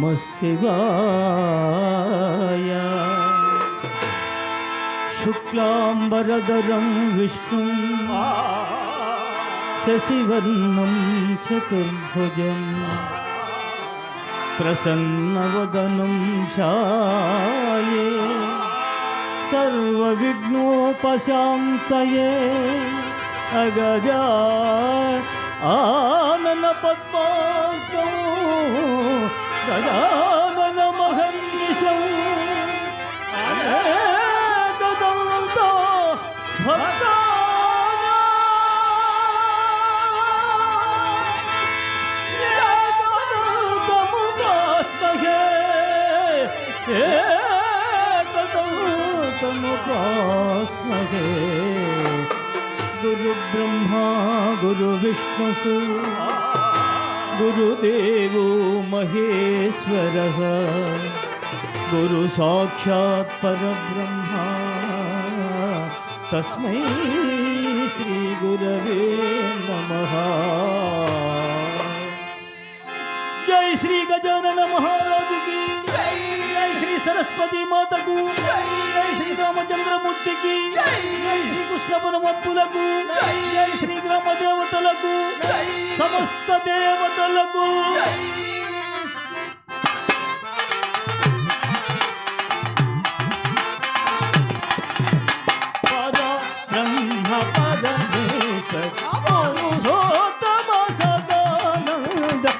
नमः शिवाय विष्णु विष्णुं चतुर्भुज प्रसन्न प्रसन्नवदनं शाये सर्वविघ्नोपशान्तये अगजा आननपद्माजो పద్మాంతం గజానన మహర్నిశం అనేకదంతో तमुपास्महे गुरु ब्रह्मा गुरु विष्णु गुरुदेवो महेश्वर। गुरु साक्षात् परब्रह्मा। तस्मै श्रीगुरवे नमः। जय श्री गजानन महाराज की। సరస్వతి మాతకు జై శ్రీ రామచంద్రమూర్తికి జై శ్రీ కృష్ణ పరమత్తులకు జై శ్రీ గ్రామ దేవతలకు సమస్త దేవతలకు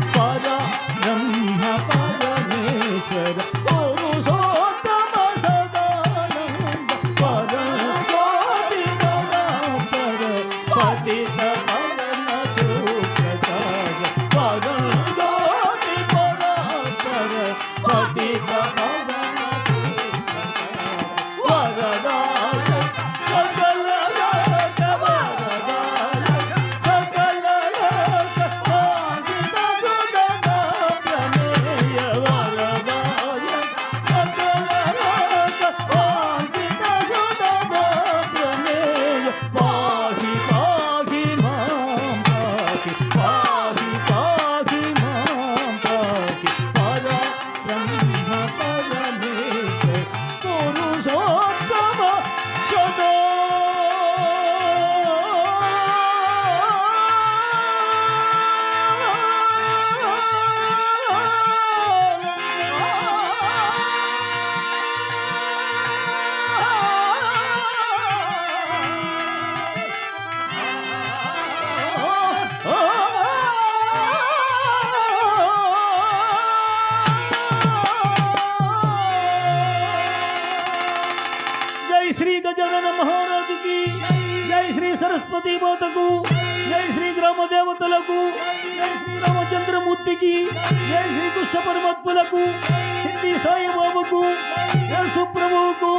పరమేశ్వర జై శ్రీ కృష్ణ పరమాత్మలకు సిద్ధి సాయిబాబుకు సుప్రభువుకు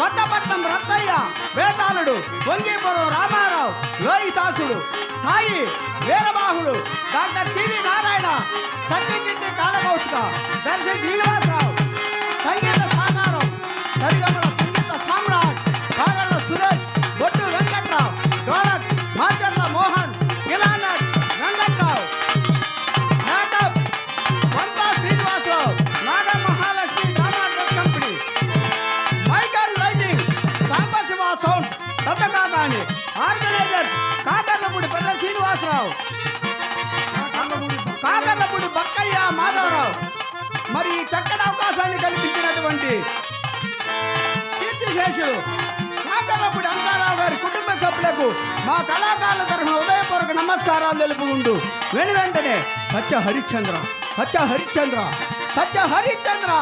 Kothapatnam Rattaiah Vetaludu Vangipuram Ramarao Lohitasudu Sai Veerabahudu doctor T V Narayana Satyakeerthi Kalakaushika Darsi Srinivasarao. సంగీత కల్పించినటువంటి కీర్తిశేషులు కాకర్లపూడి అంకారావు గారి కుటుంబ సభ్యులకు మా కళాకారుల తరఫున ఉదయపూర్వక నమస్కారాలు తెలుపుకుంటూ వెను వెంటనే సత్య హరిశ్చంద్ర సత్య హరిశ్చంద్ర సత్య హరిశ్చంద్ర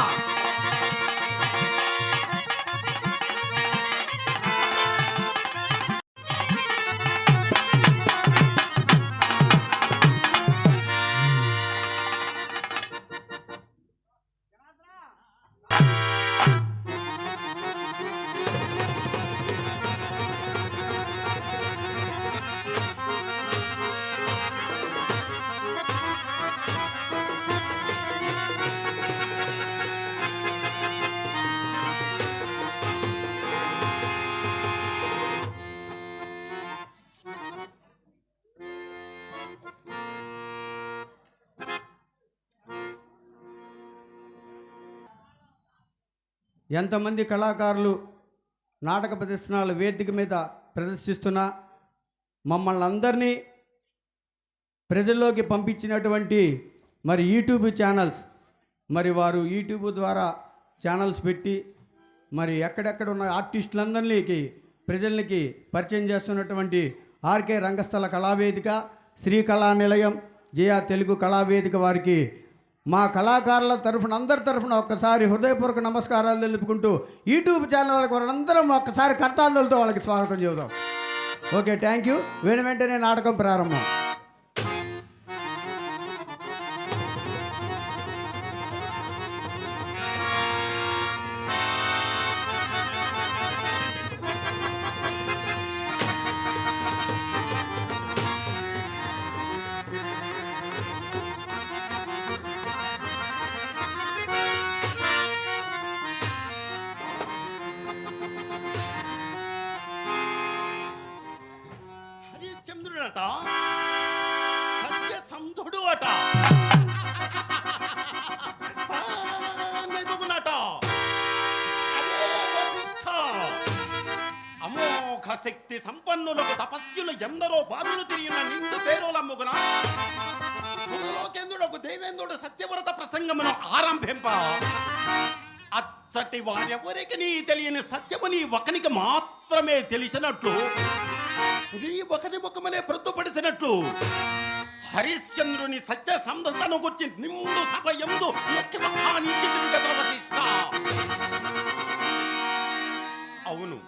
ఎంతమంది కళాకారులు నాటక ప్రదర్శనలు వేదిక మీద ప్రదర్శిస్తున్నా మమ్మల్ని అందరినీ ప్రజల్లోకి పంపించినటువంటి మరి యూట్యూబ్ ఛానల్స్ మరి వారు యూట్యూబ్ ద్వారా ఛానల్స్ పెట్టి మరి ఎక్కడెక్కడ ఉన్న ఆర్టిస్టులందరికీ ప్రజలకి పరిచయం చేస్తున్నటువంటి ఆర్కే రంగస్థల కళావేదిక శ్రీ కళా నిలయం జయ తెలుగు కళావేదిక వారికి మా కళాకారుల తరఫున అందరి తరఫున ఒక్కసారి హృదయపూర్వక నమస్కారాలు తెలుపుకుంటూ యూట్యూబ్ ఛానల్ వాళ్ళకి అందరం ఒక్కసారి కర్తాందులతో వాళ్ళకి స్వాగతం చెబుదాం. Okay thank you. వెను వెంటనే నాటకం ప్రారంభం. ప్రసంగమును ఆరంభింప. అచ్చటి వారెవరికి నీ తెలియని సత్యము నీ ఒకనికి మాత్రమే తెలిసినట్లు నీ ఒకరి ముఖమనే ప్రొద్దుపడిసినట్లు హరిశ్చంద్రుని సత్య సంధతను గుర్చి నిండు సభ ఎందు అవును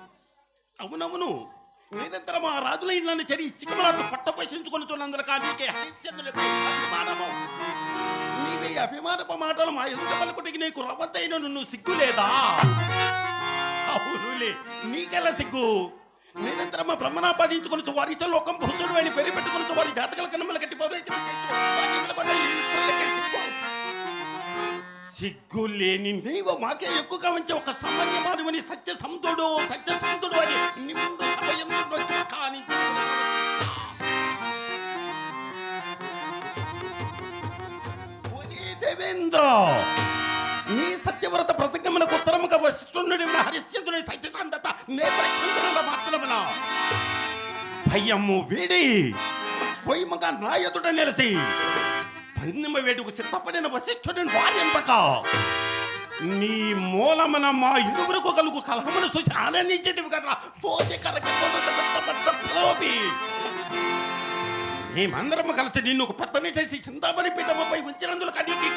అవునవును. నిరంతరం ఆ రాజుల ఇళ్ళని చెరి పట్ట పోషించుకొని చూడందరూ కానీ హరిశ్చంద్రుడి అభిమానము నీవే అభిమానపు మాటలు మా ఎదుట పలుకుటికి నీకు రవ్వతైన నువ్వు సిగ్గు లేదా? అవునులే నీకెలా సిగ్గు? నిరంతరం మా బ్రహ్మనాపాదించుకొని వారి లోకం భూతుడు అని పేరు పెట్టుకుని వారి జాతకల కన్నమ్మల కట్టి సిగ్గు. లేని నీవు మాకే ఎక్కువగా ఉంచే ఒక సామాన్యమానవని సత్య సంతుడు సత్య సంతుడు అని నిండు సమయంలో వచ్చి నీ సత్యవ్రత ప్రసంగమునకు ఉత్తరముగా వస్తున్నది హరిశ్చంద్రుని సత్యసంధత నే ప్రచంద్రుల మాత్రమున. భయము వీడి స్వయముగా నా ఎదుట నిలిసి పన్నెమ వేడుకు సిద్ధపడిన వశిష్ఠుడిని వారింపక నీ మూలమున మా ఇరువురకు కలుగు కలహమును చూసి ఆనందించేటివి కదా తోచి కరగొప్పి మేమందరము కలిసి నిన్ను ఒక పెద్దని చేసి చింతామణి పీఠముపై ఉంచినందుకు కనీకి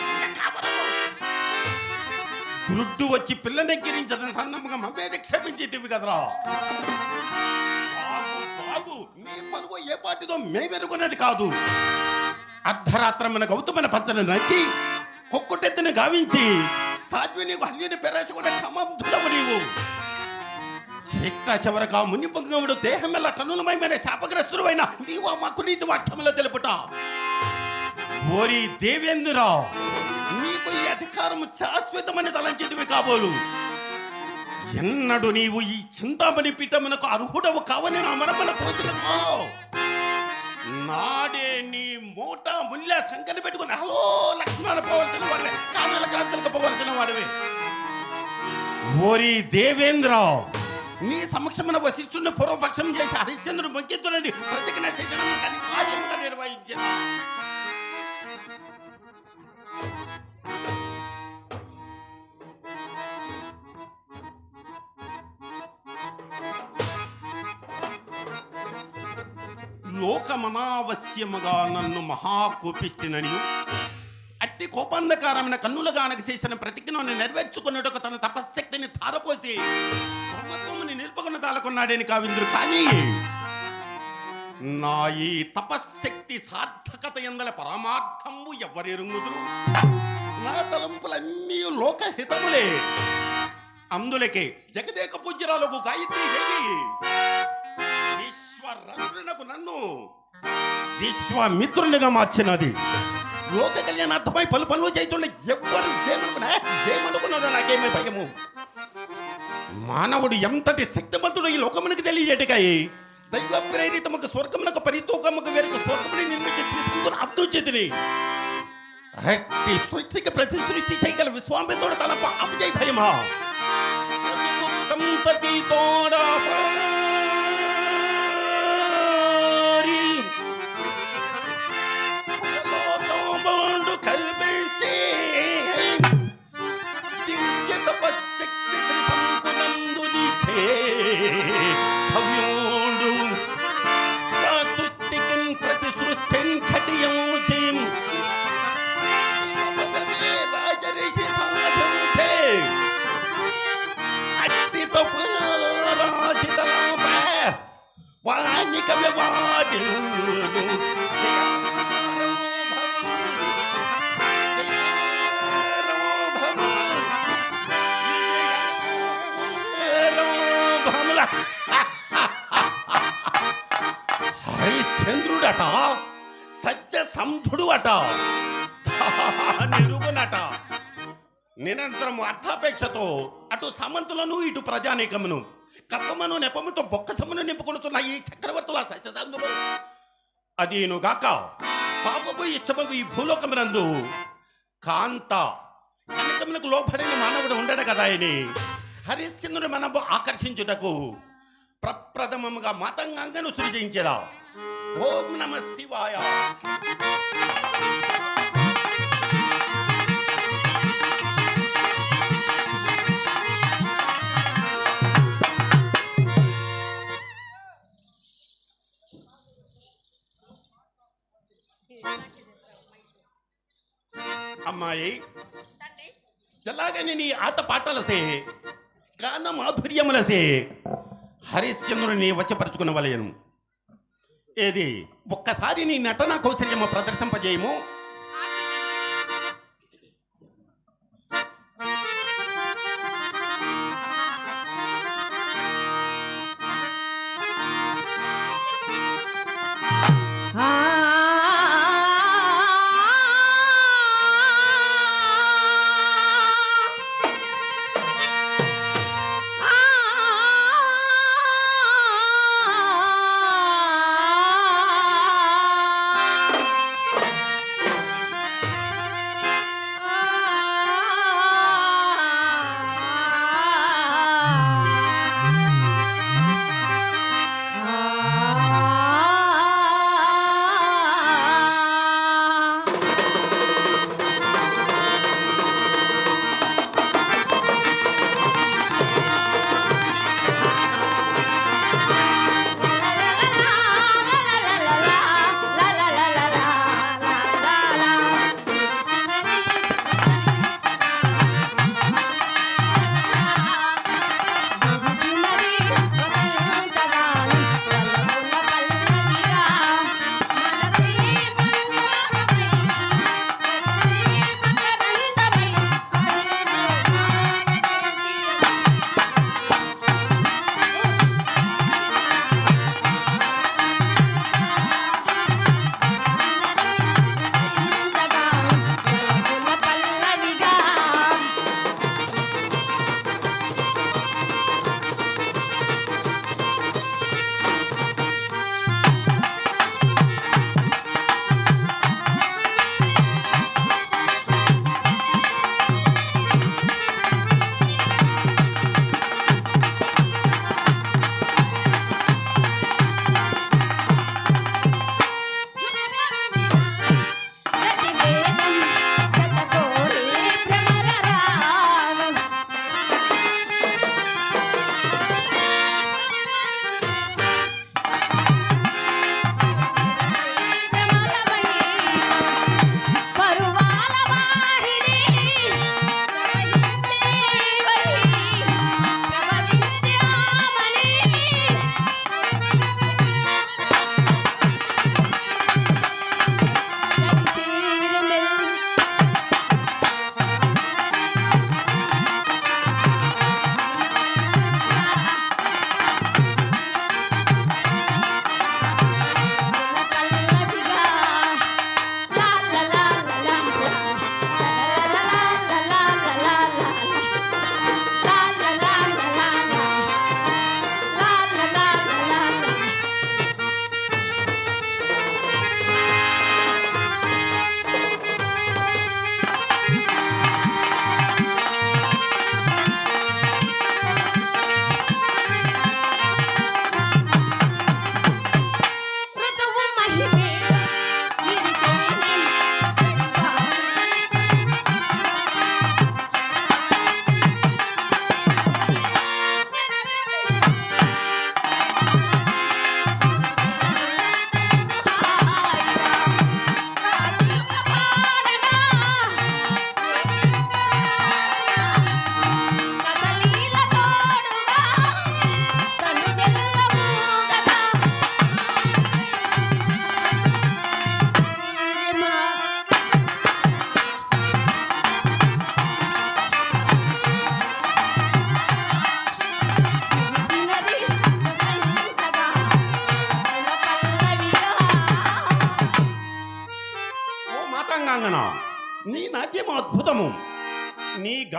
గురుడ్డు వచ్చి పిల్లని ఎక్కిరించడం సన్నముగా మమ్మేది క్షమించేటివి కదరా. బాగు నీ పరువు ఏ పాటిదో మేమెరుగున్నది కాదు. అర్ధరాత్రమైన గౌతమైన పంచను నచ్చి కొక్కుటెత్తిని గావించి సాధ్వి నీకు హల్యుని పెరేసుకున్న కమంధుడము నీవు. చిట్ట చివరగా మునిపంగముడు దేహమెల్ల కన్నులమైన శాపగ్రస్తుడు అయిన నీవు మాకు నీతి వాక్యంలో తెలుపుట. ఓరి దేవేంద్రరావు నీకు ఈ అధికారం శాశ్వతమని తలంచేదివి కాబోలు. ఎన్నడు నీవు ఈ చింతామణి పీఠమునకు అర్హుడవు కావని నా మనమన కోసినో నాడే నీ మూట ముల్య సంఖ్యను పెట్టుకుని హలో లక్ష్మణ పోవలసిన వాడివే కానుల క్రాంతులకు పోవలసిన వాడివే. ఓరి దేవేంద్రరావు నీ సమక్షమున వశిష్ఠుని పూర్వపక్షం చేసి హరిశ్చంద్రుడు మొక్కెత్తులని ప్రతిజ్ఞ శిక్షణ అనివార్యముగా లోకమనావశ్యముగా నన్ను మహాకోపిష్టినని కోపాంధకారమైన కన్నులుగా అనకు చేసిన ప్రతిజ్ఞను నెరవేర్చుకున్నట్టుకు తన తపశ్శక్తిని తారపోసి బ్రహ్మత్వముని నిలుపుకున్న తాలకున్నాడని కావిందురు కానీ నా ఈ తపశ్శక్తి సార్థకత ఎందల పరమార్థము ఎవ్వరెరుంగుదురు? నా తలంపులన్నీ లోకహితములే. అందులకే జగదేక పూజ్యరాలకు గాయత్రి దేవి విశ్వరథునకు నన్ను విశ్వమిత్రునిగా మార్చినది. లోక కళ్యాణార్థమై పలు పనులు చేస్తుండే ఎవ్వరు ఏమనుకున్నా ఏమనుకున్నాడో నాకేమీ భయము. మానవుడు ఎంతటి శక్తిమంతుడు ఈ లోకమునికి తెలియజేటికై దైవ ప్రేరితముకు స్వర్గమునకు పరితూకముకు వేరుకు స్వర్గముని నిర్మించి తీసుకుంటున్న అర్థం చేతిని. అట్టి సృష్టికి ప్రతి సృష్టి చేయగల విశ్వామితోడు తన అపజయ భయమా? సంపతి తోడా నిరంతరం అర్థాపేక్షతో అటు సమంతులను ఇటు ప్రజానీకమును కప్పమను నెపముతో బొక్కసమును నింపుకొనుతున్న ఈ చక్రవర్తుల సత్యసంధులు అదీనుగాక పాపపు ఇష్టమగు ఈ భూలోకమునందు కాంత కనకములకు లోపడిన మానవుడు ఉండడు కదా అని హరిశ్చంద్రుడు మనము ఆకర్షించుటకు ప్రప్రథమముగా మతంగంగను సృజించదా. ఓం నమ శివాయ. అమ్మాయి. ఎలాగని నీ ఆట పాటలసే గాన మాధుర్యములసే హరిశ్చంద్రుని వచ్చపరుచుకున్న వలయను ఏది? ఒక్కసారి నీ నటన కౌశల్యము ప్రదర్శింపజేయము.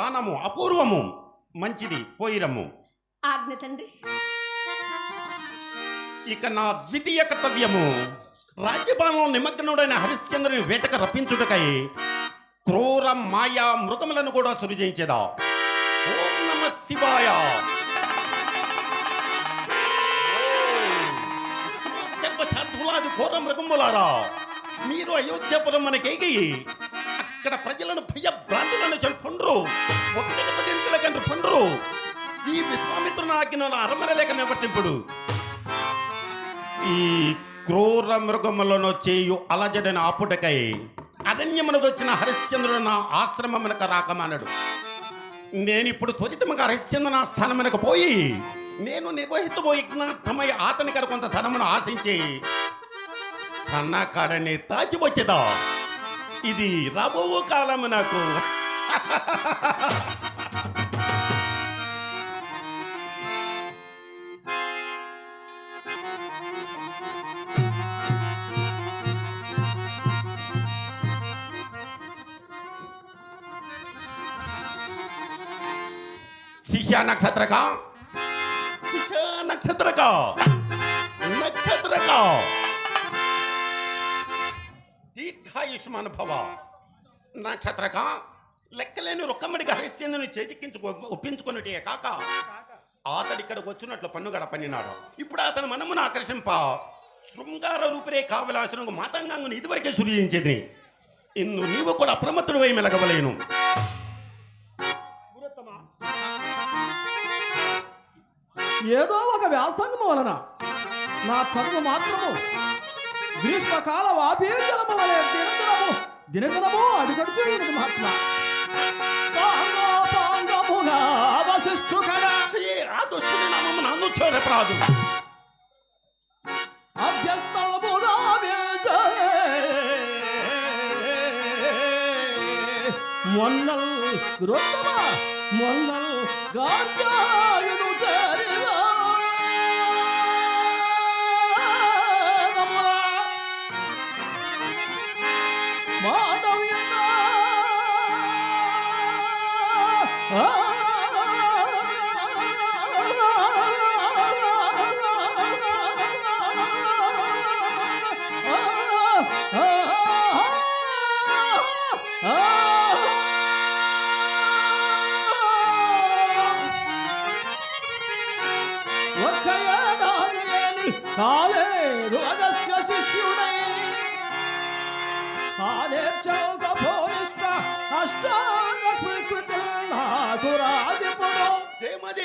నీ గానము అపూర్వము మంచిది పోయిరమ్ము ఆజ్ఞ తండ్రి. ఇక నా ద్వితీయ కర్తవ్యము రాజ్యపాలన నిమగ్నుడైన హరిశ్చంద్రుని వేటకు రప్పించుటకై క్రూర మాయా మృగములను కూడా సృజించేదా ఓం నమ శివాయ. ఘోర మృగములారా మీరు అయోధ్యపురం మనకేగి ఇక్కడ ప్రజలను భయ భ్రాంతులను చల్పుండ్రు ఒకటికి పదింతుల కంటే పండ్రు. ఈ విశ్వామిత్రుని ఆజ్ఞను అరమరలేక నివర్తింపుడు. ఈ క్రూర మృగములను చేయు అలజడిన ఆపుటకై అరణ్యమునకు వచ్చిన హరిశ్చంద్రుడు నా ఆశ్రమమునకు రాకమన్నాడు నేనిప్పుడు త్వరితముగా హరిశ్చంద్ర స్థానమునకు పోయి నేను నిర్వహించబోయే యజ్ఞార్థమై అతని కడ కొంత ధనమును ఆశించి తన కాడని తాచి వచ్చేదా. ఇది రాబో కాలము నాకు. శిష్య నక్షత్రక. శిష్య నక్షత్రక. నక్షత్రక. దీర్ఘాయుష్మాన్ భవ నక్షత్రక లెక్కలేని రొక్కమ్మడికి హరిశ్చంద్రుని చేతికించుకో ఒప్పించుకున్నటే కాక అతడి ఇక్కడికి వచ్చినట్లు పన్నుగడ పనినాడు ఇప్పుడు అతను మనమును ఆకర్షింప. శృంగార రూపురే కావలాసిన మాతంగాంగుని ఇదివరకే సృజించేది ఇన్ను నీవు కూడా అప్రమత్తుడు వై మెలగవలేను ఏదో ఒక వ్యాసంగము వలన నా చదువు మాత్రము గ్రీష్మకాల వాపీజలము వలె దినదినము దినదినము అడుగడుచు మహాత్మ. సాంగోపాంగముగా వశిష్ఠు కదా ఏ ఆ దుష్టుని నామము నన్ను చూడరాదు అభ్యస్తముగా వేచే మొన్నల్ రొత్తమ మొన్నల్ గార్గాయుడు Oh!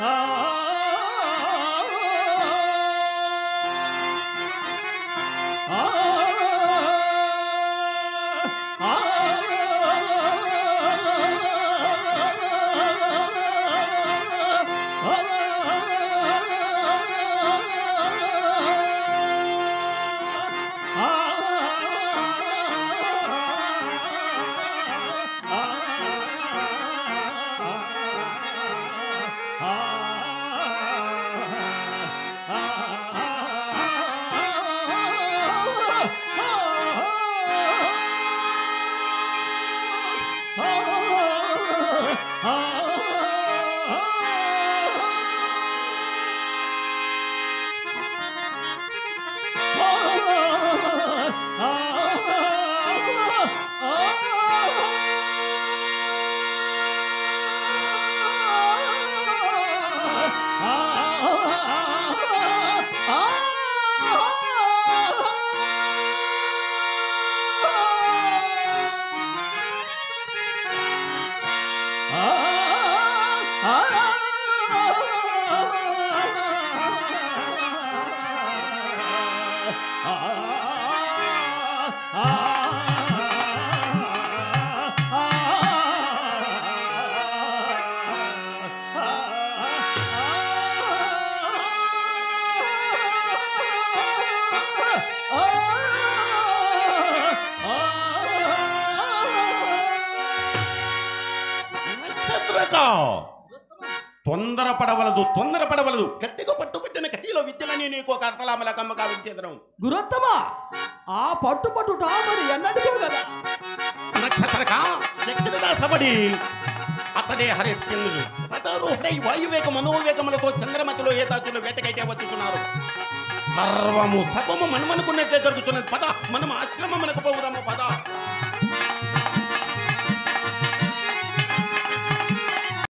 నాకు తొందరపడవలదు తొందరపడవలదు. గట్టిగా పట్టుబట్టిన కడిలో విద్యలని నీకు ఒక అటలామల కమ్మగా విద్యేదనం గురుత్తమ? ఆ పట్టు పట్టుట మరి ఎన్నటికో కదా? నక్షత్రక ఎక్కడిదా సబడి అతడే హరిశ్చంద్రుడు. రథారూఢై వాయువేగ మనోవేగములతో చంద్రమతిలో ఏతాచులు వేటకైతే వచ్చుతున్నారు సర్వము సర్వము మనమనుకున్నట్లే జరుగుతున్నది పద మనం ఆశ్రమమునకు పోవుదాము